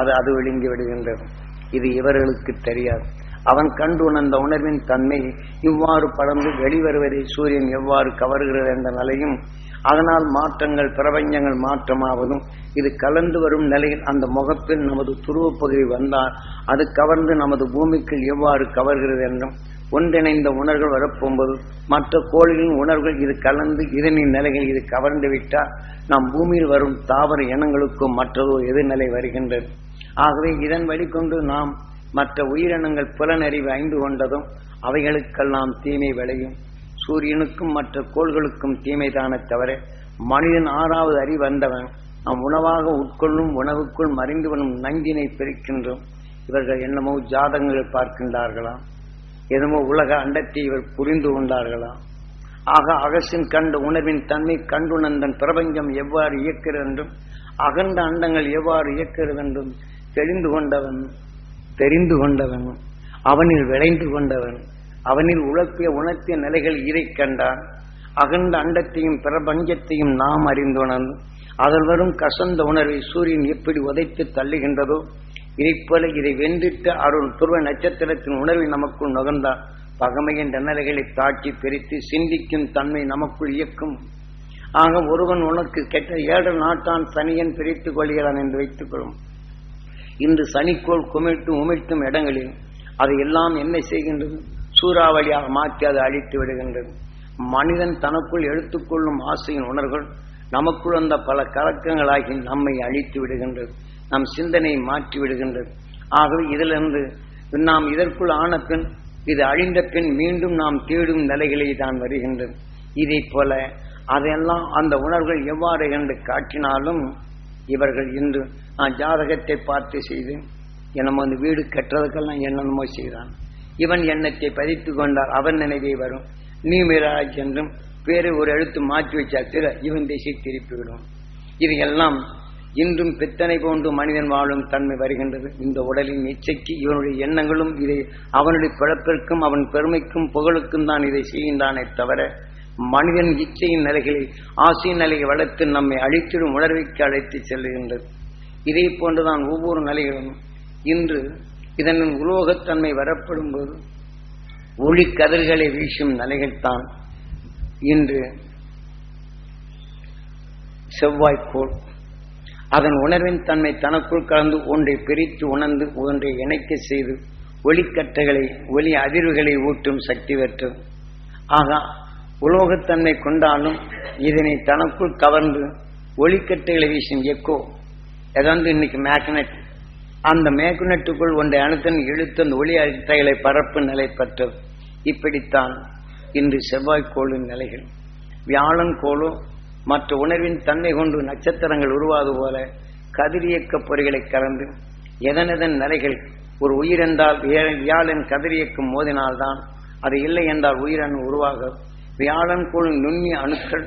அது அது விழுங்கி விடுகின்றது. இது இவர்களுக்கு தெரியாது. அவன் கண்டு உணர்ந்த உணர்வின் தன்மை இவ்வாறு படர்ந்து வெளிவருவதை சூரியன் எவ்வாறு கவர்கிறது என்ற நிலையும் அதனால் மாற்றங்கள் பிரபஞ்சங்கள் மாற்றமாவதும் இது கலந்து வரும் நிலையில் அந்த முகப்பில் நமது துருவப்பகுதி வந்தால் அது கவர்ந்து நமது பூமிக்குள் எவ்வாறு கவர்கிறது என்றும் ஒன்றிணைந்த உணர்வுகள் வரப்போகும்போது மற்ற கோள்களின் உணர்வுகள் இது கலந்து இதனின் நிலைகள் இது கவர்ந்து விட்டால் நம் பூமியில் வரும் தாவர இனங்களுக்கும் மற்றதோ எதிர்நிலை வருகின்றது. ஆகவே இதன் வழிகொண்டு நாம் மற்ற உயிரினங்கள் புலனறிவு ஐந்து கொண்டதும் அவைகளுக்கெல்லாம் தீமை விளையும். சூரியனுக்கும் மற்ற கோள்களுக்கும் தீமைதான தவிர மனிதன் ஆறாவது அறிவு வந்தவன். நாம் உணவாக உட்கொள்ளும் உணவுக்குள் மறைந்து வரும் நஞ்சினை பிரிக்கின்றோம். இவர்கள் என்னமோ ஜாதகங்கள் பார்க்கின்றார்களாம். எதுமோ உலக அண்டத்தை இவர் புரிந்து கொண்டார்களாம் ஆக அகசின் கண்ட உணர்வின் தன்மை கண்டுணர்ந்தன் பிரபஞ்சம் எவ்வாறு இயக்கிறது என்றும் அகண்ட அண்டங்கள் எவ்வாறு இயக்கிறது என்றும் தெரிந்து கொண்டவன் தெரிந்து கொண்டவன் அவனில் விளைந்து கொண்டவன் அவனில் உழப்பிய உணர்த்திய நிலைகள் இறை கண்டான். அகண்ட அண்டத்தையும் பிரபஞ்சத்தையும் நாம் அறிந்துணர்ந்து அதில் வரும் கசந்த உணர்வை சூரியன் எப்படி உதைத்து தள்ளுகின்றதோ இதைப் இதை வென்றிட்ட அருள் துருவ நட்சத்திரத்தின் உணர்வை நமக்குள் நுகர்ந்தால் பகமையின் என்ற நிலைகளை தாக்கி பிரித்து சிந்திக்கும் தன்மை நமக்குள் இயக்கும். ஆக ஒருவன் உனக்கு கெட்ட ஏழு நாட்டான் சனியன் பிரித்துக் கொள்கிறான் என்று வைத்துக் கொள்ளும் இன்று சனிக்கோள் குமிழ்த்தும் உமிழ்த்தும் இடங்களில் அது எல்லாம் என்ன செய்கின்றது? சூறாவளியாக மாற்றி அதை அழித்து விடுகின்றது. மனிதன் தனக்குள் எடுத்துக்கொள்ளும் ஆசையின் உணர்வுகள் நமக்குள் அந்த பல கலக்கங்களாகி நம்மை அழித்து விடுகின்றது. நம் சிந்தனையை மாற்றி விடுகின்றது. ஆகவே இதிலிருந்து நாம் இதற்குள் ஆன பின் இது அழிந்த பின் மீண்டும் நாம் தேடும் நிலைகளை தான் வருகின்றது. இதை போல அதையெல்லாம் அந்த உணர்வுகள் எவ்வாறு என்று காட்டினாலும் இவர்கள் இன்று நான் ஜாதகத்தை பார்த்து செய்து என்னமோ அந்த வீடு கட்டுறதுக்கெல்லாம் என்னென்னமோ செய்தான் இவன் எண்ணத்தை பதித்து கொண்டால் அவன் நினைவே வரும். நீமிராஜ் என்றும் பேரை ஒரு எழுத்து மாற்றி வச்சா திற இவன் திசை திருப்பிவிடும் இது எல்லாம் இன்றும் பித்தனை போன்று மனிதன் வாழும் தன்மை வருகின்றது. இந்த உடலின் இச்சைக்கு இவனுடைய எண்ணங்களும் இதை அவனுடைய பிழப்பிற்கும் அவன் பெருமைக்கும் புகழுக்கும் தான் இதை செய்கின்றானே தவிர மனிதன் இச்சையின் நிலைகளை ஆசையின் நிலையை வளர்த்து நம்மை அழித்திடும் உணர்வைக்கு அழைத்து செல்லுகின்றது இதை போன்றுதான் ஒவ்வொரு நிலைகளும் இன்று இதன் உலோகத்தன்மை வரப்படும் போது ஒளி கதிர்களை வீசும் நிலைகள்தான் இன்று செவ்வாய்க்கோள். அதன் உணர்வின் தன்மை தனக்குள் கலந்து ஒன்றை பிரித்து உணர்ந்து ஒன்றை இணைக்க செய்து ஒளிக்கட்டைகளை ஒளி அதிர்வுகளை ஊட்டும் சக்தி பெற்றது. ஆக உலோகத்தன்மை கொண்டாலும் இதனை தனக்குள் கவர்ந்து ஒளிக்கட்டைகளை வீசும் எக்கோ ஏதாவது இன்னைக்கு மேக்னெட் அந்த மேக்னெட்டுக்குள் ஒன்றை அணுத்தன் இழுத்து அந்த ஒளி அட்டைகளை பரப்பு நிலை பெற்றது. இப்படித்தான் இன்று செவ்வாய்க்கோளின் நிலைகள். வியாழன் கோளோ மற்ற உணர்வின் தன்மை கொண்டு நட்சத்திரங்கள் உருவாது போல கதிரியக்க பொறிகளை கலந்து எதனெதன் நிலைகள் ஒரு உயிரென்றால் வியாழன் கதிரியக்கம் மோதினால்தான் அது இல்லை என்றால் உயிரணு உருவாக. வியாழன் கோள் நுண்ணிய அணுக்கள்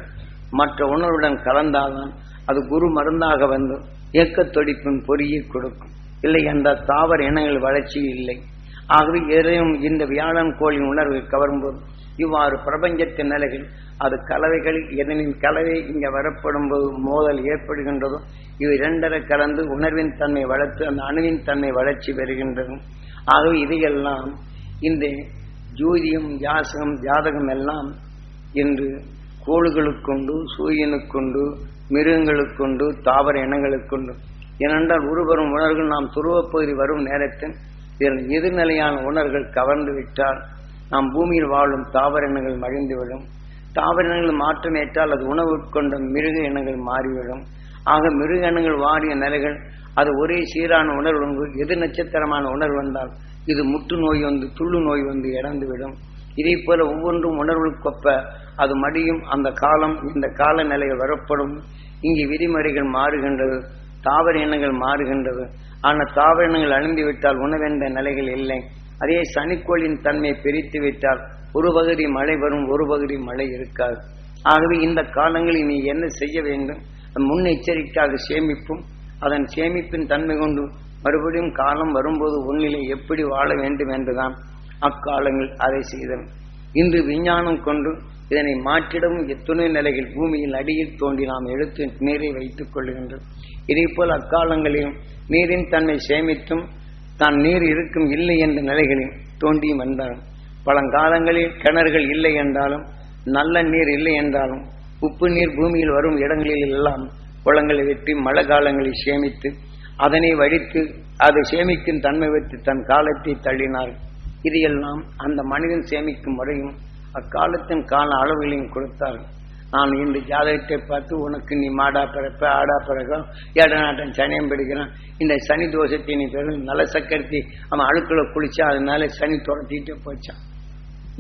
மற்ற உணர்வுடன் கலந்தால்தான் அது குரு மருந்தாக வந்து இயக்கத் துடிப்பின் பொறியை கொடுக்கும். இல்லை என்றால் தாவர இனங்கள் வளர்ச்சி இல்லை. ஆகவே எதையும் இந்த வியாழன் கோளின் உணர்வை கவரும்போது இவ்வாறு பிரபஞ்சத்தின் நிலையில் அது கலவைகள் எதனின் கலவை இங்கே வரப்படும் போது மோதல் ஏற்படுகின்றதோ இவை இரண்டரை கலந்து உணர்வின் தன்மை வளர்த்து அந்த அணுவின் தன்மை வளர்ச்சி பெறுகின்றது ஆகவே இதையெல்லாம் இந்த ஜோதியம் யாசகம் ஜாதகம் எல்லாம் இன்று கோள்களுக்குண்டு சூரியனுக்குண்டு மிருகங்களுக்குண்டு தாவர இனங்களுக்குண்டு ஏனென்றால் உருவரும் உணர்வுகள் நாம் துருவப்பகுதி வரும் நேரத்தில் இதன் எதிர்நிலையான உணர்கள் கவர்ந்து விட்டால் நாம் பூமியில் வாழும் தாவர இனங்கள் மகிழ்ந்துவிடும் தாவர இனங்கள் மாற்றமேற்றால் அது உணவு உட்கொண்ட மிருக இனங்கள் மாறிவிடும். ஆக மிருக இனங்கள் வாடிய நிலைகள் அது ஒரே சீரான உணர்வு எது நட்சத்திரமான உணர்வு வந்தால் இது முற்று நோய் வந்து துள்ளு நோய் வந்து இறந்துவிடும். இதே போல ஒவ்வொன்றும் உணர்வுக்கொப்ப அது மடியும் அந்த காலம் இந்த கால நிலையில் வரப்படும். இங்கே விதிமுறைகள் மாறுகின்றது தாவர இனங்கள் மாறுகின்றது. ஆனால் தாவரங்கள் அழிந்து விட்டால் உணவென்ற நிலைகள் இல்லை. அதே சனிக்கோளின் தன்மை பிரித்து விட்டால் ஒரு பகுதி மழை வரும் ஒரு பகுதி மழை இருக்காது. ஆகவே இந்த காலங்களில் நீ என்ன செய்ய வேண்டும்? முன்னெச்சரிக்கையாக சேமிப்பும் அதன் சேமிப்பின் தன்மை கொண்டு மறுபடியும் காலம் வரும்போது உன்னிலை எப்படி வாழ வேண்டும் என்றுதான் அக்காலங்கள் அதை செய்தன. இன்று விஞ்ஞானம் கொண்டு இதனை மாற்றிடவும் எத்துணை நிலைகள் பூமியில் அடியில் தோண்டி நாம் எடுத்து நீரை வைத்துக் கொள்கின்றோம். இதே போல் அக்காலங்களிலும் நீரின் தன்மை சேமித்தும் தான் நீர் இருக்கும் இல்லை என்ற நிலைகளில் தோண்டியும் வந்தார் பழங்காலங்களில் கிணறுகள் இல்லை என்றாலும் நல்ல நீர் இல்லை என்றாலும் உப்பு நீர் பூமியில் வரும் இடங்களில் எல்லாம் குளங்களை வெட்டி மழை காலங்களில் சேமித்து அதனை வடித்து அதை சேமிக்கும் தன்மை வைத்து தன் காலத்தை தள்ளினார் இது எல்லாம் அந்த மனிதன் சேமிக்கும் முறையும் அக்காலத்தின் கால அளவுகளையும் கொடுத்தார்கள் நான் இந்த ஜாதகத்தை பார்த்து உனக்கு நீ மாடா பிறப்ப ஆடா பிறகும் ஏடநாட்டம் சனியம் பிடிக்கிறான். இந்த சனி தோஷத்தை நீ பெரும் நல்ல சக்கரத்தி அவன் அழுக்குல குளிச்சா அதனால சனி துரத்திட்டு போச்சான்.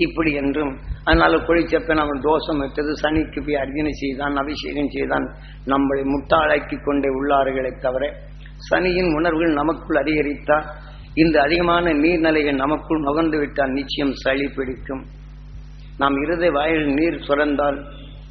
இப்படி என்றும் அதனால குளிச்சப்ப அவன் தோஷம் வைத்தது சனிக்கு போய் அர்ஜனை செய்தான் அபிஷேகம் செய்தான். நம்மளை முட்டாளாக்கி கொண்டே உள்ளார்களே தவிர சனியின் உணர்வுகள் நமக்குள் அதிகரித்தால் இந்த அதிகமான நீர்நிலைகள் நமக்குள் நுகர்ந்து விட்டால் நிச்சயம் சளி பிடிக்கும். நாம் இருதை வாயில் நீர் சுரந்தால்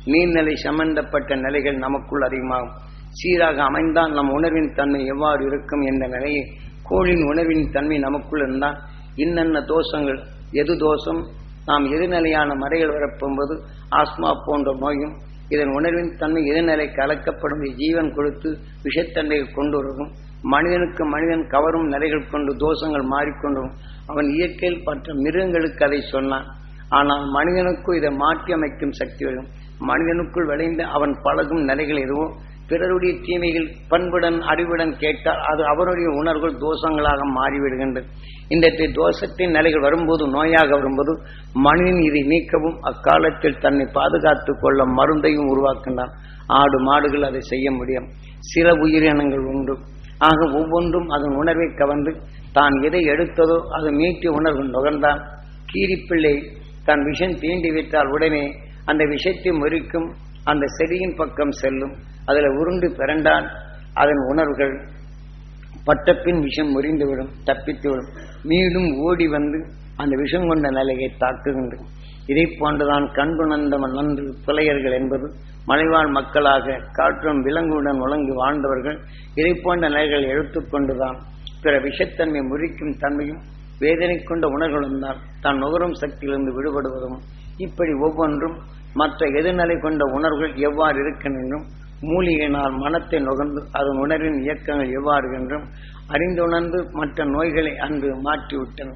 நீர்நிலை சம்பந்தப்பட்ட நிலைகள் நமக்குள் அதிகமாகும். சீராக அமைந்தால் நம் உணர்வின் தன்மை எவ்வாறு இருக்கும் என்ற நிலையை கோளின் உணர்வின் தன்மை நமக்குள் இருந்தால் இன்னென்ன தோஷங்கள் எது தோஷம் நாம் எதிர்நிலையான மறைகள் வரப்போகும்போது ஆஸ்மா போன்ற நோயும் இதன் உணர்வின் தன்மை எதிர்நிலை கலக்கப்படும். ஜீவன் கொடுத்து விஷத்தன்மைகள் கொண்டு வரும் மனிதனுக்கு மனிதன் கவரும் நிலைகள் கொண்டு தோஷங்கள் மாறிக்கொண்டும் அவன் இயற்கையில் பற்ற மிருகங்களுக்கு அதை சொன்னான். ஆனால் மனிதனுக்கும் இதை மாற்றி அமைக்கும் சக்தி வரும். மனிதனுக்குள் விளைந்த அவன் பழகும் நிலைகள் எதுவோ பிறருடைய தீமைகள் பண்புடன் அறிவுடன் கேட்டால் அது அவருடைய உணர்வுகள் தோஷங்களாக மாறிவிடுகின்றது. இந்த தோஷத்தின் நிலைகள் வரும்போது நோயாக வரும்போது மனிதன் இதை நீக்கவும் அக்காலத்தில் தன்னை பாதுகாத்துக் கொள்ள மருந்தையும் உருவாக்கின்றான் ஆடு மாடுகள் அதை செய்ய முடியும். சில உயிரினங்கள் உண்டு. ஆக ஒவ்வொன்றும் அதன் உணர்வை கவர்ந்து தான் எதை எடுத்ததோ அது மீட்டி உணர்வு நுகர்ந்தான். கீரிப்பிள்ளை தன் விஷம் தீண்டி விட்டால் உடனே அந்த விஷத்தை முறிக்கும் அந்த செடியின் பக்கம் செல்லும் அதில் உருண்டு பிறண்டால் அதன் உணர்வுகள் பட்டப்பின் விஷம் முறிந்துவிடும் தப்பித்துவிடும். மீண்டும் ஓடி வந்து அந்த விஷம் கொண்ட நிலையை தாக்குகின்றது. இதை போன்றுதான் கண்புணர்ந்தவன் நன்று புலையர்கள் என்பது மலைவாழ் மக்களாக காற்றும் விலங்குடன் உழங்கி வாழ்ந்தவர்கள் இதை போன்ற நிலைகள் எடுத்துக்கொண்டுதான் பிற விஷத்தன்மை முறிக்கும் தன்மையும் வேதனை கொண்ட உணர்வுகளும் தான் தான் நுகரும் சக்தியிலிருந்து விடுபடுவதும் இப்படி ஒவ்வொன்றும் மற்ற எதிர்நிலை கொண்ட உணர்வுகள் எவ்வாறு இருக்கின்றும் மூலிகையினால் மனத்தை நுகர்ந்து அதன் உணர்வின் இயக்கங்கள் எவ்வாறு என்றும் அறிந்துணர்ந்து மற்ற நோய்களை அன்று மாற்றிவிட்டன.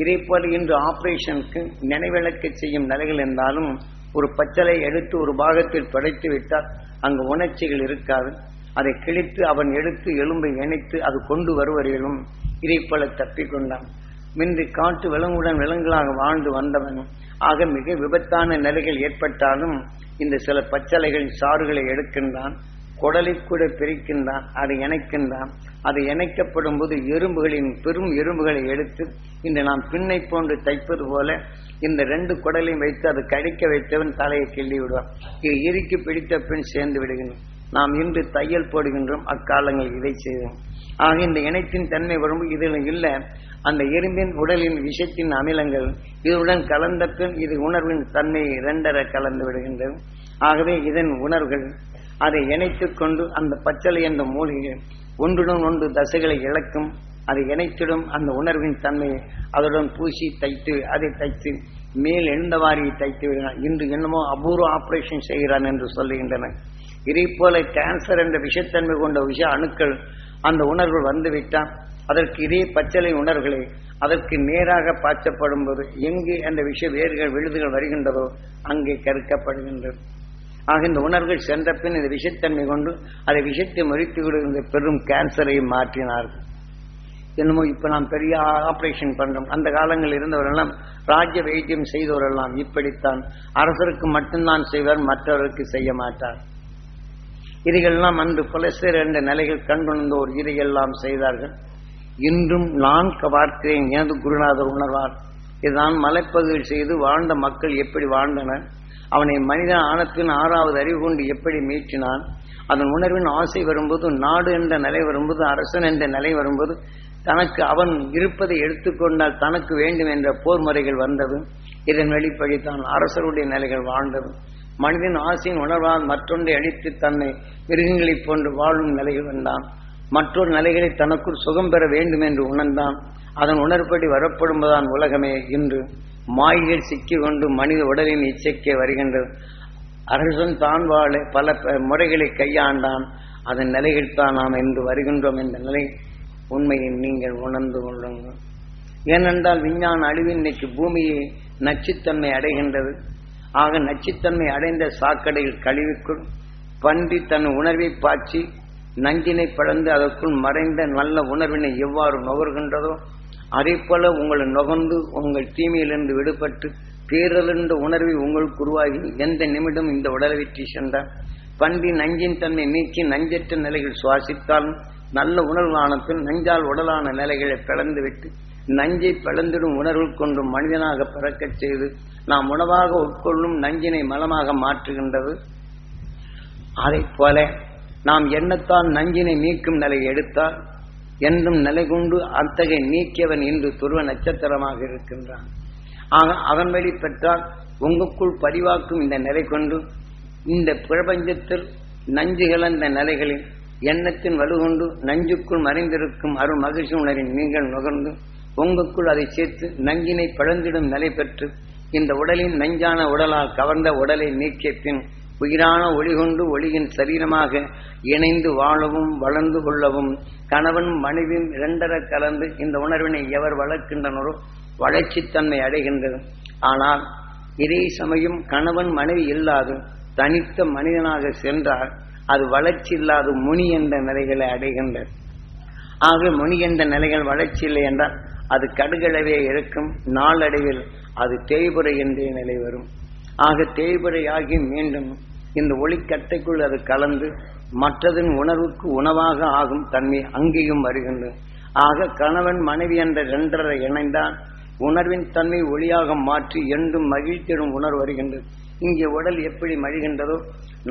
இதே போல இன்று ஆபரேஷனுக்கு நினைவிளக்க செய்யும் நிலைகள் இருந்தாலும் ஒரு பச்சலை எடுத்து ஒரு பாகத்தில் படைத்து விட்டால் அங்கு உணர்ச்சிகள் இருக்காது. அதை கிழித்து அவன் எடுத்து எலும்பை இணைத்து அது கொண்டு வருவரையிலும் இதை போல தப்பிக்கொண்டான் மின்றி காட்டு விலங்குடன் விலங்குகளாக வாழ்ந்து வந்தவன். ஆக மிக விபத்தான நிலைகள் ஏற்பட்டாலும் இந்த சில பச்சலைகளின் சாறுகளை எடுக்கின்றான் குடலை கூட பிரிக்கின்றான் அதை இணைக்கின்றான். அது இணைக்கப்படும் போது எறும்புகளின் பெரும் எறும்புகளை எடுத்து இந்த நாம் பின்னை போன்று தைப்பது போல இந்த ரெண்டு குடலையும் வைத்து அது கடிக்க வைத்தவன் தலையை கிள்ளி விடுவான். இது இறுக்கி பிடித்த பின் சேர்ந்து விடுகின்றோம் நாம் இன்று தையல் போடுகின்றோம் அக்காலங்கள் இதை செய்தோம். ஆக இந்த இணைத்தின் தன்மை வரும்போது இதில் இல்லை. அந்த எறும்பின் உடலின் விஷத்தின் அமிலங்கள் இதனுடன் கலந்த பின் இது உணர்வின் தன்மை இரண்டர கலந்து விடுகின்றது. ஆகவே இதன் உணர்வுகள் அதை இணைத்துக் கொண்டு அந்த பச்சளை என்ற மூலிகை ஒன்றுடன் ஒன்று தசைகளை இழக்கும் அதை இணைத்திடும் அந்த உணர்வின் தன்மையை அதனுடன் பூசி தைத்து அதை தைத்து மேல் எழுந்தவாரியை தைத்து விடுகிறான் இன்று என்னமோ அபூர்வ ஆபரேஷன் செய்கிறான் என்று சொல்லுகின்றனர் இதே போல கேன்சர் என்ற விஷத்தன்மை கொண்ட விஷ அணுக்கள் அந்த உணர்வு வந்துவிட்டால் அதற்கு இதே பச்சளை உணர்வுகளை அதற்கு நேராக பாய்ச்சப்படும் போது எங்கே அந்த விஷ வேர்கள் விழுதுகள் வருகின்றதோ அங்கே கருக்கப்படுகின்றது. ஆக இந்த உணர்வுகள் சென்ற பின் இந்த விஷத்தன்மை கொண்டு அதை விஷத்தை முறித்து விடுகின்ற பெரும் கேன்சரை மாற்றினார்கள். என்னமோ இப்ப நாம் பெரிய ஆபரேஷன் பண்றோம். அந்த காலங்களில் இருந்தவரெல்லாம் ராஜ்ய வைத்தியம் செய்தவரெல்லாம் இப்படித்தான். அரசருக்கு மட்டும்தான் செய்வார் மற்றவருக்கு செய்ய மாட்டார். இதையெல்லாம் அன்று புலசர் என்ற நிலைகள் கண்டுணர்ந்தோர் இதையெல்லாம் செய்தார்கள். இன்றும் நான் பார்க்கிறேன் எனது குருநாதர் உணர்வார்? இதுதான் மலைப்பகுதியில் செய்து வாழ்ந்த மக்கள் எப்படி வாழ்ந்தனர்? அவனை மனிதன் ஆனத்தின் ஆறாவது அறிவு கொண்டு எப்படி மீட்டினான்? அதன் உணர்வின் ஆசை வரும்போது நாடு என்ற நிலை வரும்போது அரசன் என்ற நிலை வரும்போது தனக்கு அவன் இருப்பதை எடுத்துக்கொண்டால் தனக்கு வேண்டும் என்ற போர் முறைகள் வந்தது. இதன் வெளிப்படித்தான் அரசருடைய நிலைகள் வாழ்ந்தது. மனிதன் ஆசையின் உணர்வால் மற்றொன்றை அழித்து தன்னை மிருகங்களைப் போன்று வாழும் நிலையில் வந்தான் மற்றொரு நிலைகளை தனக்குள் சுகம் பெற வேண்டும் என்று உணர்ந்தான். அதன் உணர்படி வரப்படும்பதான் உலகமே இன்று. மாய்கள் சிக்கிக் கொண்டு மனித உடலின் இச்சைக்கே வருகின்றது. அரசன் தான் வாழ பல ப- முறைகளை கையாண்டான். அதன் நிலையில் தான் நாம் இன்று வருகின்றோம் என்ற நிலை உண்மையை நீங்கள் உணர்ந்து கொள்ளுங்கள். ஏனென்றால் விஞ்ஞான அழிவு இன்னைக்கு பூமியை நச்சுத்தன்மை அடைகின்றது. ஆக நச்சுத்தன்மை அடைந்த சாக்கடையில் கழிவுக்குள் பன்றி தன் உணர்வை பாய்ச்சி நஞ்சினை பழந்து அதற்குள் மறைந்த நல்ல உணர்வினை எவ்வாறு நுகர்கின்றதோ அதே போல உங்களை நுகர்ந்து உங்கள் தீமையிலிருந்து விடுபட்டு பேரலிருந்த உணர்வை உங்களுக்கு உருவாகி எந்த நிமிடம் இந்த உடலை வெற்றி சென்றார்? பன்றி நஞ்சின் தன்மை நீக்கி நஞ்சற்ற நிலையில் சுவாசித்தாலும் நல்ல உணர்வானத்தில் நஞ்சால் உடலான நிலைகளை பிளந்துவிட்டு நஞ்சை பிளந்திடும் உணர்வு கொண்டும் மனிதனாக பிறக்கச் செய்து நாம் உணவாக உட்கொள்ளும் நஞ்சினை மலமாக மாற்றுகின்றது. அதைப் போல நாம் எண்ணத்தால் நஞ்சினை நீக்கும் நிலை எடுத்தால் என்றும் நிலை கொண்டு அத்தகைய நீக்கியவன் இன்று துருவ நட்சத்திரமாக இருக்கின்றான். ஆக அதன் வழி பெற்றால் உங்களுக்குள் பதிவாக்கும் இந்த நிலை கொண்டு இந்த பிரபஞ்சத்தில் நஞ்சு கலந்த நிலைகளில் எண்ணத்தின் வலுகொண்டு நஞ்சுக்குள் மறைந்திருக்கும் அருள் மகிழ்ச்சி உணரின் நீங்கள் நுகர்ந்து உங்களுக்குள் அதை சேர்த்து நஞ்சினை பழந்திடும் நிலை பெற்று இந்த உடலின் நஞ்சான உடலால் கவர்ந்த உடலை நீக்கிய பின் உயிரான ஒளி கொண்டு ஒளியின் சரீரமாக இணைந்து வாழவும் வளர்ந்து கொள்ளவும் கணவன் மனைவியும் இரண்டர கலந்து இந்த உணர்வினை எவர் வளர்க்கின்றனரோ வளர்ச்சித்தன்மை அடைகின்றது. ஆனால் இதே சமயம் கணவன் மனைவி இல்லாது தனித்த மனிதனாக சென்றால் அது வளர்ச்சி இல்லாத முனி என்ற நிலைகளை அடைகின்றது. ஆக முனி என்ற நிலைகள் வளர்ச்சி இல்லை என்றால் அது கடுகளவே இருக்கும். நாளடைவில் அது தேய்புரை என்றே நிலை வரும். ஆக தேய்புரையாகி மீண்டும் இந்த ஒளிக்கட்டைக்குள் அது கலந்து மற்றதன் உணர்வுக்கு உணவாக ஆகும் தன்மை அங்கேயும் வருகின்றது ஆக கணவன் மனைவி என்ற இரண்டரை இணைந்தால் உணர்வின் தன்மை ஒளியாக மாற்றி என்றும் மகிழ்ச்சியும் உணர்வு வருகின்றது இங்கே உடல் எப்படி மழிகின்றதோ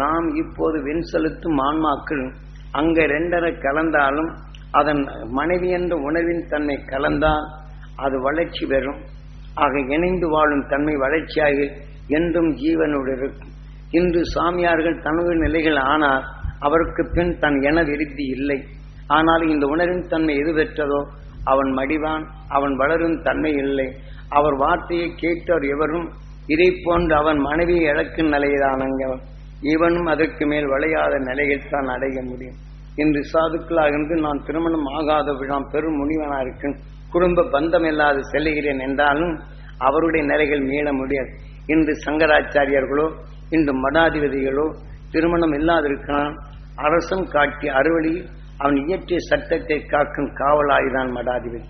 நாம் இப்போது வெண் செலுத்தும் ஆன்மாக்கள் அங்கே ரெண்டரை கலந்தாலும் அதன் மனைவி என்ற உணர்வின் தன்மை கலந்தால் அது வளர்ச்சி பெறும். ஆக இணைந்து வாழும் தன்மை வளர்ச்சியாக என்றும் ஜீவனோடு இருக்கும். இன்று சாமியார்கள் தனது நிலைகள் ஆனால் அவருக்கு பின் தன் என விருத்தி இல்லை. ஆனால் இந்த உணர்வின் தன்மை எது பெற்றதோ அவன் மடிவான் அவன் வளரும் தன்மை இல்லை. அவர் வார்த்தையை கேட்டவர் எவரும் இதை போன்று அவன் மனைவியை இழக்கும் நிலையிலானவன் இவனும் அதற்கு மேல் விளையாத நிலையில் தான் அடைய முடியும். இன்று சாதுக்களாக இருந்து நான் திருமணம் ஆகாத விழாம் பெரும் முனிவனா இருக்கேன். குடும்ப பந்தம் இல்லாது செல்லுகிறேன் என்றாலும் அவருடைய நிலைகள் மீள முடியாது. இன்று சங்கராச்சாரியர்களோ இன்று மடாதிபதிகளோ திருமணம் இல்லாதிருக்கிறான் அரசன் காட்டிய அறுவழி அவன் இயற்றிய சட்டத்தை காக்கும் காவலாய்தான் மடாதிபதி.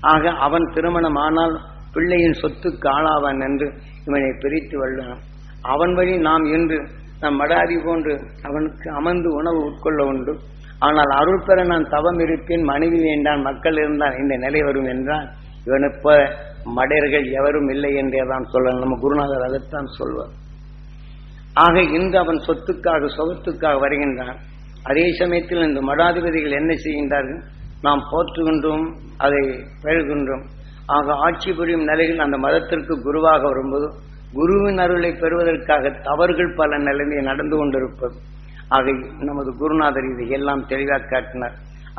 ஆக அவன் திருமணம் ஆனால் பிள்ளையின் சொத்துக்கு ஆளாவான் என்று இவனை பிரித்து வள்ளான் அவன் வழி நாம் இன்று நம் மடாதி போன்று அவனுக்கு அமர்ந்து உணவு உட்கொள்ள உண்டு. ஆனால் அருள் பெற நான் தவம் இருப்பேன் மனைவி வேண்டான் மக்கள் இருந்தால் இந்த நிலை வரும் என்றால் இவனுப்ப மடையர்கள் எவரும் இல்லை என்றே தான் சொல்ல நம்ம குருநாதர் அதைத்தான் சொல்வார். ஆக இன்று அவன் சொத்துக்காக சொகத்துக்காக வருகின்றான். அதே சமயத்தில் இந்த மடாதிபதிகள் என்ன செய்கின்றார்கள்? நாம் போற்றுகின்றோம் அதை பெறுகின்றோம் ஆக ஆட்சி புரியும் நிலையில் அந்த மதத்திற்கு குருவாக வரும்போது குருவின் அருளை பெறுவதற்காக தவறுகள் பல நிலைமையை நடந்து கொண்டிருப்பது. ஆக நமது குருநாதர் இதை எல்லாம் தெளிவாக காட்டினார்.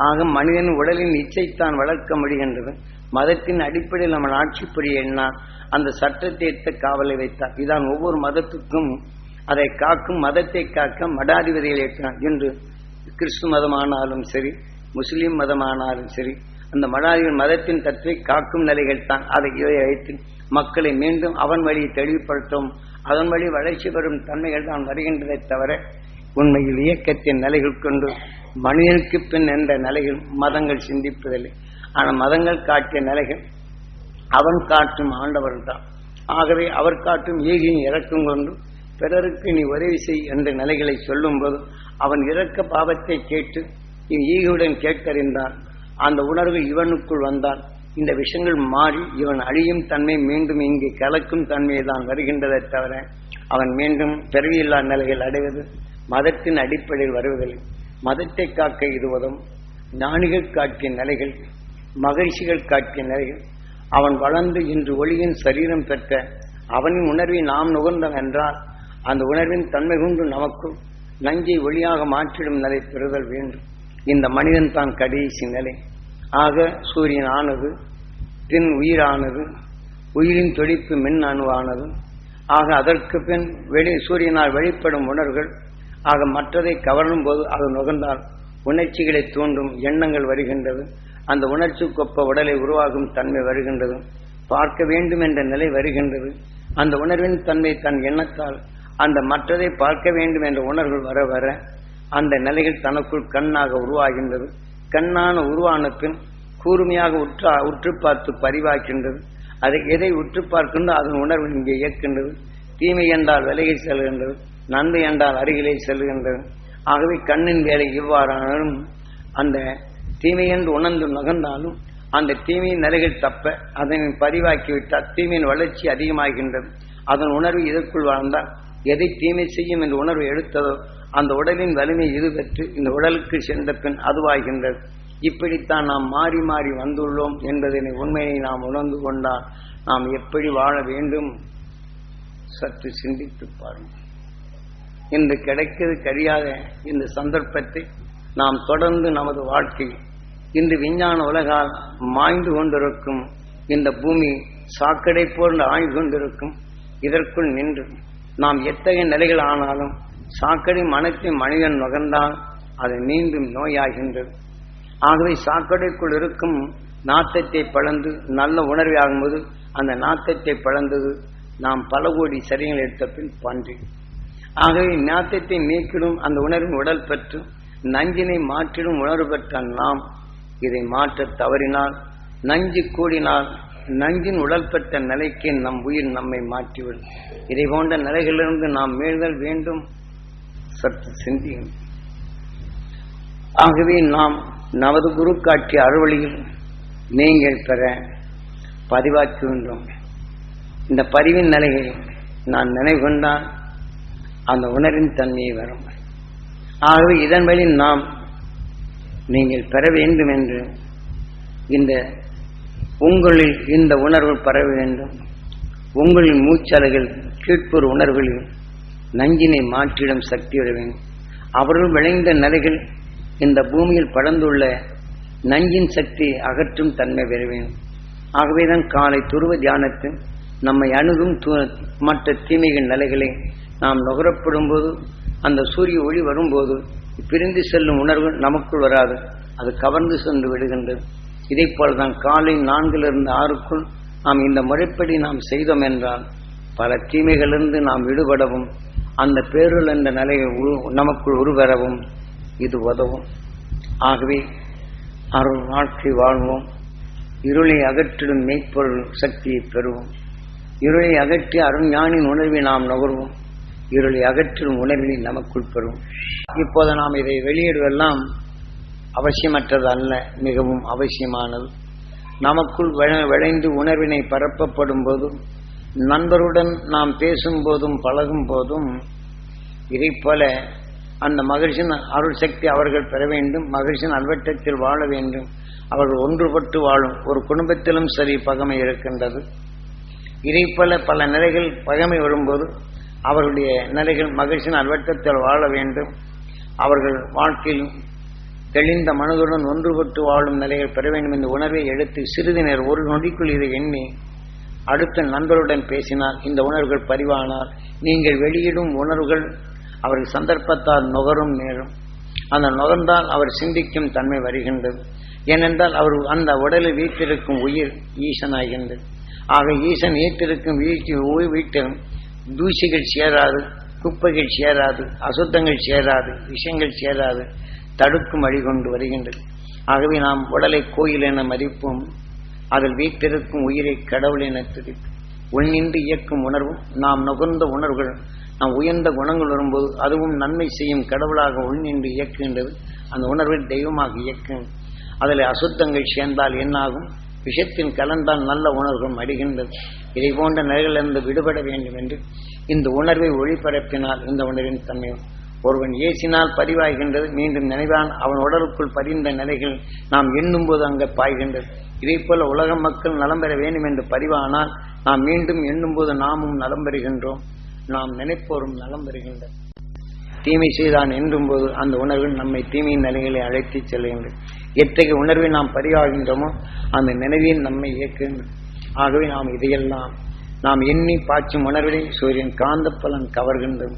ஆக மனிதன் உடலின் இச்சைத்தான் வளர்க்க முடிகின்றது. மதத்தின் அடிப்படையில் நம்ம ஆட்சி புரிய எண்ணார் அந்த சட்டத்தை ஏற்ற காவலை வைத்தார். இதான் ஒவ்வொரு மதத்துக்கும் அதை காக்கும் மதத்தை காக்க மடாதிபதிகள் ஏற்றினார். என்று கிறிஸ்து மதமானாலும் சரி முஸ்லீம் மதமானாலும் சரி அந்த மடாதிபதி மதத்தின் தத்துவை காக்கும் நிலைகள் தான் அதை வைத்து மக்களை மீண்டும் அவன் வழியை தெளிவுபடுத்தும் அதன் வழி வளர்ச்சி பெறும் தன்மைகள் தான் வருகின்றதை தவிர உண்மையில் இயக்கத்தின் நிலைகள் கொண்டு மனிதனுக்கு பின் என்ற நிலையில் மதங்கள் சிந்திப்பதில்லை. ஆனால் மதங்கள் காட்டிய நிலைகள் அவன் காட்டும் ஆண்டவர் தான் ஆகவே அவர் காட்டும் ஏகியின் இறக்கம் கொண்டு பிறருக்கு நீ உதவி செய் என்ற நிலைகளை சொல்லும்போது அவன் இறக்க பாவத்தை கேட்டு நீ ஈகையுடன் கேட்டறிந்தான். அந்த உணர்வு இவனுக்குள் வந்தான் இந்த விஷயங்கள் மாறி இவன் அழியும் தன்மை மீண்டும் இங்கே கலக்கும் தன்மையை தான் வருகின்றதை தவிர அவன் மீண்டும் பிறவியில்லா நிலையில் அடைவது மதத்தின் அடிப்படையில் வருவதில்லை. மதத்தை காக்க இதுவதும் ஞானிகள் காட்டிய நிலைகள் மகிழ்ச்சிகள் காட்டிய நிலைகள் அவன் வளர்ந்து இன்று ஒளியின் சரீரம் பெற்ற அவனின் உணர்வை நாம் நுகர்ந்தோம் என்றால் அந்த உணர்வின் தன்மை கொண்டு நமக்குள் நஞ்சை ஒளியாக மாற்றிடும் நிலை பெறுதல் வேண்டும். இந்த மனிதன் தான் கடைசி நிலை. ஆக சூரியன் ஆனது பின் உயிரானது உயிரின் துடிப்பு மின் அணுவானது. ஆக அதற்கு பின் வெளி சூரியனால் வெளிப்படும் உணர்வுகள் ஆக மற்றதை கவரும் போது அது நுகர்ந்தால் உணர்ச்சிகளை தூண்டும் எண்ணங்கள் வருகின்றது. அந்த உணர்ச்சிக்கொப்ப உடலை உருவாகும் தன்மை வருகின்றது. பார்க்க வேண்டும் என்ற நிலை வருகின்றது. அந்த உணர்வின் தன்மை தன் எண்ணத்தால் அந்த மற்றதை பார்க்க வேண்டும் என்ற உணர்வு வர வர அந்த நிலையில் தனக்குள் கண்ணாக உருவாகின்றது. கண்ணான உருவான பின் கூர்மையாக உற்றா உற்று பார்த்து பதிவாக்கின்றது அதை எதை உற்று பார்க்கின்றோ அதன் உணர்வு இங்கே இயக்கின்றது தீமை என்றால் விலகி செல்கின்றது. நன்மை என்றால் அருகிலே செல்கின்றது. ஆகவே கண்ணின் வேலை இவ்வாறானாலும் அந்த தீமை என்று உணர்ந்து நகர்ந்தாலும் அந்த தீமையின் நிலைகள் தப்ப அதனை பதிவாக்கிவிட்டால் தீமையின் வளர்ச்சி அதிகமாகின்றது. அதன் உணர்வு இதற்குள் வாழ்ந்தால் எதை தீமை செய்யும் என்ற உணர்வு எடுத்ததோ அந்த உடலின் வலிமை இது பெற்று இந்த உடலுக்கு சென்ற பின் அதுவாகின்றது. இப்படித்தான் நாம் மாறி மாறி வந்துள்ளோம் என்பதனை உண்மையை நாம் உணர்ந்து கொண்டால் நாம் எப்படி வாழ வேண்டும் சற்று சிந்தித்து பாருங்கள். இன்று கிடைக்கிறது கிடையாத இந்த சந்தர்ப்பத்தை நாம் தொடர்ந்து நமது வாழ்க்கை இன்று விஞ்ஞான உலகால் மாய்ந்து கொண்டிருக்கும் இந்த பூமி சாக்கடை போன்று ஆய்ந்து கொண்டிருக்கும் இதற்குள் நின்று நாம் எத்தகைய நிலைகள் ஆனாலும் சாக்கடை மனத்தை மனிதன் நுகர்ந்தால் அது மீண்டும் நோயாகின்றது. ஆகவே சாக்கடைக்குள் இருக்கும் நாத்தத்தை பழந்து நல்ல உணர்வை ஆகும்போது அந்த நாத்தத்தை பழந்தது நாம் பல கோடி சரிகள் எடுத்த பின் பன்றி. ஆகவே நாத்தத்தை நீக்கிடும் அந்த உணர்வின் உடல் பெற்று நஞ்சினை மாற்றிடும் உணர்வு பெற்ற நாம் இதை மாற்ற தவறினால் நஞ்சு கூடினால் நஞ்சின் உடல் பெற்ற நிலைக்கு நம் உயிர் நம்மை மாற்றிவிடும். இதை போன்ற நிலைகளிலிருந்து நாம் மீள்தல் வேண்டும். சற்று சிந்தியும் ஆகவே நாம் நமது குரு காட்டிய அறுவழியில் நீங்கள் பெற பதிவாக்குகின்றோம் இந்த பதிவின் நிலையை நான் நினைவு அந்த உணரின் தன்மையை வரும். ஆகவே இதன் வழி நாம் நீங்கள் பெற வேண்டும் என்று இந்த உங்களில் இந்த உணர்வு பரவ வேண்டும். உங்களின் மூச்சலைகள் கீழ்ப்புற உணர்வுகளில் நஞ்சினை மாற்றிடும் சக்தி வர வேண்டும். அவர்கள் விளைந்த நிலைகள் இந்த பூமியில் படர்ந்துள்ள நஞ்சின் சக்தி அகற்றும் தன்மை பெற வேண்டும். ஆகவேதான் காலை துருவ தியானத்தில் நம்மை அணுகும் மற்ற தீமைகள் நிலைகளை நாம் நுகரப்படும் போது அந்த சூரிய ஒளி வரும்போது பிரிந்து செல்லும் உணர்வு நமக்குள் வராது. அது கவர்ந்து சென்று விடுகின்றது. இதே போலதான் காலை நான்கிலிருந்து ஆறுக்குள் நாம் இந்த முறைப்படி நாம் செய்தோம் என்றால் பல தீமைகளிலிருந்து நாம் விடுபடவும் அந்த பேருள் என்ற நிலையை உரு- நமக்குள் உருவரவும் இது உதவும். ஆகவே அருள் வாழ்க்கை வாழ்வோம். இருளை அகற்றிடும் மெய்ப்பொருள் சக்தியை பெறுவோம். இருளை அகற்றி அருஞானின் உணர்வை நாம் நுகர்வோம். இருளை அகற்றும் உணர்வினை நமக்குள் பெறும். இப்போது நாம் இதை வெளியிடுவெல்லாம் அவசியமற்றது அல்ல மிகவும் அவசியமானது. நமக்குள் விளைந்து உணர்வினை பரப்பப்படும் போதும் நண்பருடன் நாம் பேசும்போதும் பழகும் போதும் இதை போல அந்த மகிழ்ச்சியின் அருள் சக்தி அவர்கள் பெற வேண்டும் மகிழ்ச்சியின் அல்வட்டத்தில் வாழ வேண்டும். அவர்கள் ஒன்றுபட்டு வாழும். ஒரு குடும்பத்திலும் சரி பகமை இருக்கின்றது. இதை போல பல நிலைகள் பகமை வரும்போது அவர்களுடைய நிலைகள் மகிழ்ச்சியின் அல்வட்டத்தில் வாழ வேண்டும். அவர்கள் வாழ்க்கையில் தெளிந்த மனதுடன் ஒன்றுபட்டு வாழும் நிலைகள் பெற வேண்டும் என்ற உணர்வை எடுத்து சிறிது நேரம் ஒரு நொடிக்குள் இதை எண்ணி அடுத்த நண்பருடன் பேசினால் இந்த உணர்வுகள் பதிவானால் நீங்கள் வெளியிடும் உணர்வுகள் அவர்கள் சந்தர்ப்பத்தால் நுகரும் நேரும். அந்த நுகர்ந்தால் அவர் சிந்திக்கும் தன்மை வருகின்றது. ஏனென்றால் அவர் அந்த உடலில் வீட்டிருக்கும் உயிர் ஈசனாகின்றது. ஆக ஈசன் ஈட்டிருக்கும் வீட்டு உயிர் தூசிகள் சேராது குப்பைகள் சேராது அசுத்தங்கள் சேராது விஷயங்கள் சேராது தடுக்கும் வழிகொண்டு வருகின்றது. ஆகவே நாம் உடலை கோயில் என மதிப்போம். அதில் வீட்டிருக்கும் உயிரை கடவுள் என துதிப்போம் உள்நின்று இயக்கும் உணர்வும் நாம் நுகர்ந்த உணர்வுகள் நாம் உயர்ந்த குணங்கள் வரும்போது அதுவும் நன்மை செய்யும் கடவுளாக உள்நின்று இயக்குகின்றது. அந்த உணர்வை தெய்வமாக இயக்கும் அதில் அசுத்தங்கள் சேர்ந்தால் என்னாகும்? விஷத்தின் கலந்தால் நல்ல உணர்வும் அடிகின்றது. இதை போன்ற நிலைகளிலிருந்து விடுபட வேண்டும் என்று இந்த உணர்வை ஒளிபரப்பினால் இந்த உணர்வின் தன்மை ஒருவன் ஏசினால் பதிவாகின்றது. மீண்டும் நினைவான் அவன் உடலுக்குள் பதிந்த நிலைகள் நாம் எண்ணும் போது அங்கே பாய்கின்றது. இதை போல உலக மக்கள் நலம் பெற வேண்டும் என்று பதிவானால் நாம் மீண்டும் எண்ணும் போது நாமும் நலம் பெறுகின்றோம். நாம் நினைப்போரும் நலம் பெறுகின்றோம். தீமை செய்தான் என்றும் போது அந்த உணர்வு நம்மை தீமையின் நிலைகளை அழைத்து செல்கின்றது எத்தகைய உணர்வை நாம் பரிவாகின்றோமோ அந்த நினைவின் நம்மை இயக்குகின்றது. ஆகவே நாம் இதையெல்லாம் நாம் எண்ணி பாய்ச்சும் உணர்வினை சூரியன் காந்த பலன் கவர்கின்றது.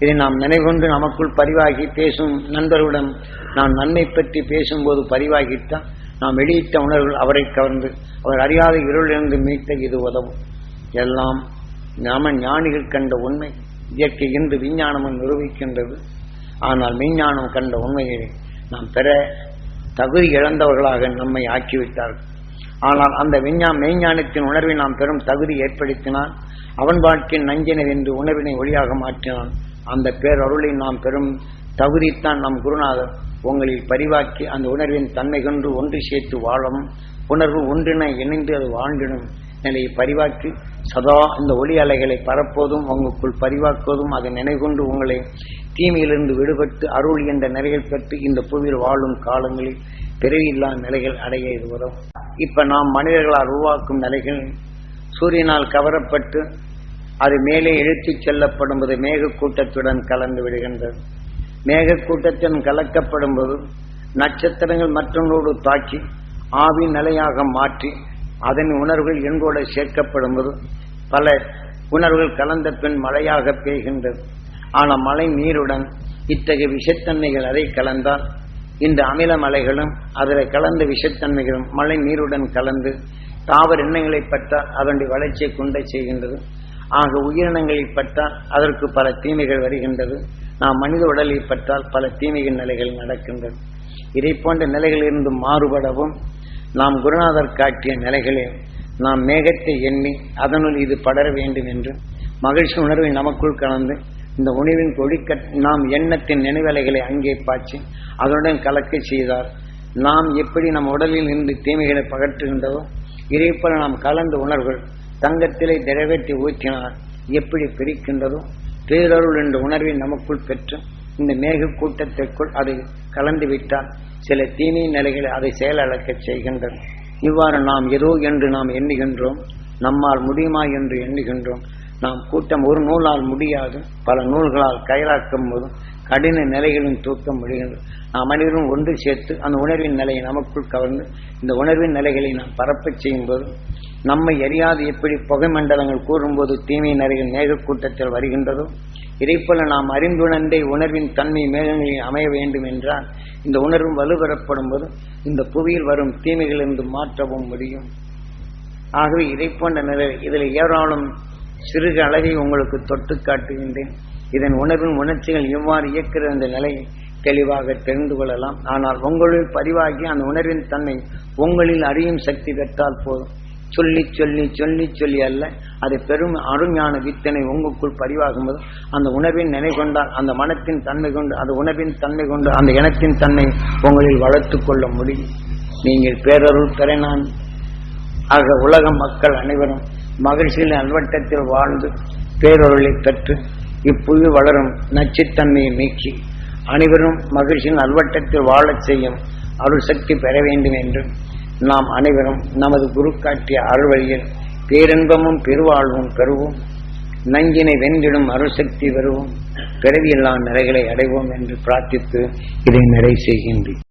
இதை நாம் நினைவுகொண்டு நமக்குள் பதிவாகி பேசும் நண்பர்களுடன் நாம் நன்மை பற்றி பேசும்போது பரிவாகித்தான் நாம் வெளியிட்ட உணர்வுகள் அவரை கவர்ந்து அவர் அறியாத இருளிலிருந்து மீட்ட இது உதவும். எல்லாம் நாம ஞானிகள் கண்ட உண்மை. இயற்கை என்று விஞ்ஞானமும் நிரூபிக்கின்றது. ஆனால் விஞ்ஞானம் கண்ட உண்மையை நாம் பெற தகுதி இழந்தவர்களாக நம்மை ஆக்கிவிட்டார்கள் ஆனால் அந்த விஞ்ஞா மெய்ஞானத்தின் உணர்வை நாம் பெறும் தகுதி ஏற்படுத்தினால் அவன் வாழ்க்கையின் நஞ்சினை என்று உணர்வினை ஒளியாக மாற்றினான் அந்த பேரருளை நாம் பெறும் தகுதித்தான் நம் குருநாதர் உங்களில் பரிவாக்கி அந்த உணர்வின் தன்மை கொண்டு ஒன்று சேர்த்து வாழவும் உணர்வு ஒன்றினை இணைந்து அது வாழ்ந்திடும் நிலையை பரிவாக்கி சதா இந்த ஒளி அலைகளை பரப்போதும் உங்களுக்குள் பரிவாக்குவதும் அதை நினைகொண்டு உங்களை தீமையிலிருந்து விடுபட்டு அருள் என்ற நிலையில் பெற்று இந்த புவியில் வாழும் காலங்களில் பிறவியில்லா நிலைகள் அடைய இது உதவும். இப்ப நாம் மனிதர்களால் உருவாக்கும் நிலைகள் சூரியனால் கவரப்பட்டு அது மேலே இழுத்துச் செல்லப்படும் போது மேகக்கூட்டத்துடன் கலந்து விடுகின்றது. மேகக்கூட்டத்துடன் கலக்கப்படும் போது நட்சத்திரங்கள் மற்றொன்றோடு தாக்கி ஆவி நிலையாக மாற்றி அதன் உணர்வுகள் எங்கோட சேர்க்கப்படும் போது பல உணர்வுகள் கலந்த பின் மழையாக பெய்கின்றது. ஆனால் மழை நீருடன் இத்தகைய விஷத்தன்மைகள் அதை கலந்தால் இந்த அமில மலைகளும் அதில் கலந்த விஷத்தன்மைகளும் மழை நீருடன் கலந்து தாவர எண்ணங்களை பற்றால் அதனுடைய வளர்ச்சியை கொண்டே செய்கின்றது. ஆக உயிரினங்களை பற்றால் அதற்கு பல தீமைகள் வருகின்றது. நாம் மனித உடலை பற்றால் பல தீமைகள் நிலைகள் நடக்கின்றது. இதை போன்ற நிலைகளிலிருந்து மாறுபடவும் நாம் குருநாதர் காட்டிய நிலைகளே நாம் மேகத்தை எண்ணி அதனுள் இது படர வேண்டும் என்று மகிழ்ச்சி உணர்வை நமக்குள் கலந்து இந்த உணவின் கொடிக்கட் நாம் எண்ணத்தின் நினைவலைகளை அங்கே பாய்ச்சி அதனுடன் கலக்க செய்தார். நாம் எப்படி நம் உடலில் இருந்து தீமைகளை பகற்றுகின்றதோ இதைப்போல நாம் கலந்து உணர்வுகள் தங்கத்திலே திரவத்தை ஊற்றினார் எப்படி பிரிக்கின்றதோ பேரருள் என்ற உணர்வை நமக்குள் பெற்று இந்த மேக கூட்டத்திற்குள் அதை கலந்துவிட்டால் சில தீமை நிலைகளை அதை செயலழக்கச் செய்கின்றன. இவ்வாறு நாம் ஏதோ என்று நாம் எண்ணுகின்றோம். நம்மால் முடியுமா என்று எண்ணுகின்றோம். நாம் கூட்டம் ஒரு நூலால் முடியாது பல நூல்களால் கைலாக்கும் போதும் கடின நிலைகளும் தூக்க முடிகின்றது நாம் அனைவரும் ஒன்று சேர்த்து அந்த உணர்வின் நிலையை நமக்குள் கவர்ந்து இந்த உணர்வின் நிலைகளை நாம் பரப்பச் செய்யும் போது நம்மை அறியாது எப்படி புகை மண்டலங்கள் கூறும்போது தீமை நிறைகள் மேகக்கூட்டத்தில் வருகின்றதோ இதைப்போல நாம் அறிந்துணர்ந்தே உணர்வின் தன்மை மேகங்களில் அமைய வேண்டும் என்றால் இந்த உணர்வும் வலுப்பெறப்படும் போது இந்த புவியில் வரும் தீமைகளிலிருந்து மாற்றவும் முடியும். ஆகவே இதை போன்ற நிலை இதில் ஏராளம் சிறிது அளவை உங்களுக்கு தொட்டு காட்டுகின்றேன். இதன் உணர்வின் உணர்ச்சிகள் எவ்வாறு இயக்கிற இந்த நிலையை தெளிவாக தெரிந்து கொள்ளலாம். ஆனால் உங்களில் பதிவாகி அந்த உணர்வின் தன்மை உங்களில் அறியும் சக்தி பெற்றால் போதும். சொல்லி சொல்லி சொல்லி சொல்லி அல்ல அது பெரும் அருமையான வித்தனை உங்களுக்குள் பதிவாகும் போது அந்த உணர்வின் நினை கொண்டால் அந்த மனத்தின் தன்மை கொண்டு அந்த உணர்வின் தன்மை கொண்டு அந்த இனத்தின் தன்மை உங்களில் வளர்த்து கொள்ள முடியும். நீங்கள் பேரருள் பெற நான். ஆக உலக மக்கள் அனைவரும் மகிழ்ச்சியில் அல்வட்டத்தில் வாழ்ந்து பேரொருளை பெற்று இப்புவி வளரும் நச்சுத்தன்மையை நீக்கி அனைவரும் மகிழ்ச்சியின் அல்வட்டத்தில் வாழச் செய்யும் அருள் சக்தி பெற வேண்டும் என்று நாம் அனைவரும் நமது குரு காட்டிய அருள் வழியில் பேரின்பமும் பெருவாழ்வும் பெறுவோம். நஞ்சினை வென்றிடும் அருள்சக்தி பெறுவோம். பிறவியெல்லாம் நிறைகளை அடைவோம் என்று பிரார்த்தித்து இதை நிறை செய்கின்றேன்.